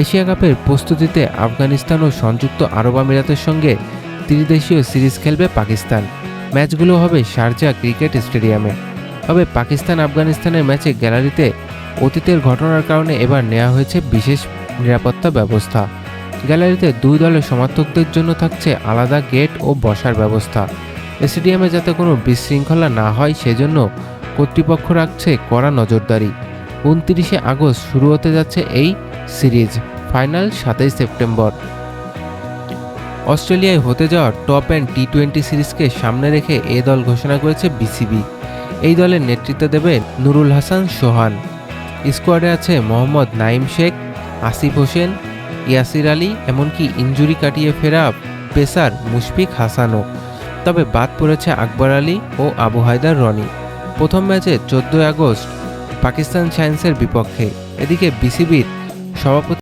Asia কাপের প্রস্তুতিতে আফগানিস্তান ও সংযুক্ত আরব আমিরাতের সঙ্গে ত্রিদেশীয় সিরিজ খেলবে পাকিস্তান। ম্যাচগুলো হবে শারজা ক্রিকেট স্টেডিয়ামে। তবে পাকিস্তান আফগানিস্তানের ম্যাচে গ্যালারিতে অতীতের ঘটনার কারণে এবার নেওয়া হয়েছে বিশেষ নিরাপত্তা ব্যবস্থা। গ্যালারিতে দুই দলের সমর্থকদের জন্য থাকছে আলাদা গেট ও বসার ব্যবস্থা। স্টেডিয়ামে যাতে কোনো বিশৃঙ্খলা না হয়, সেজন্য কর্তৃপক্ষ রাখছে কড়া নজরদারি। উনত্রিশে আগস্ট শুরু হতে যাচ্ছে এই সিরিজ ফাইনাল সাতই সেপ্টেম্বর। অস্ট্রেলিয়ায় হতে যাওয়া টপ অ্যান্ড টি টোয়েন্টি সিরিজকে সামনে রেখে এ দল ঘোষণা করেছে বিসিবি। এই দলের নেতৃত্ব দেবে নুরুল হাসান সোহান। স্কোয়াডে আছে মোহাম্মদ নাইম শেখ, আসিফ হোসেন, ইয়াসির আলী, এমনকি ইঞ্জুরি কাটিয়ে ফেরা পেসার মুশফিক হাসানও। তবে বাদ পড়েছে আকবর আলী ও আবু হায়দার রনি। প্রথম ম্যাচে চোদ্দোই আগস্ট পাকিস্তান সায়েন্সের বিপক্ষে। এদিকে বিসিবির সভাপতি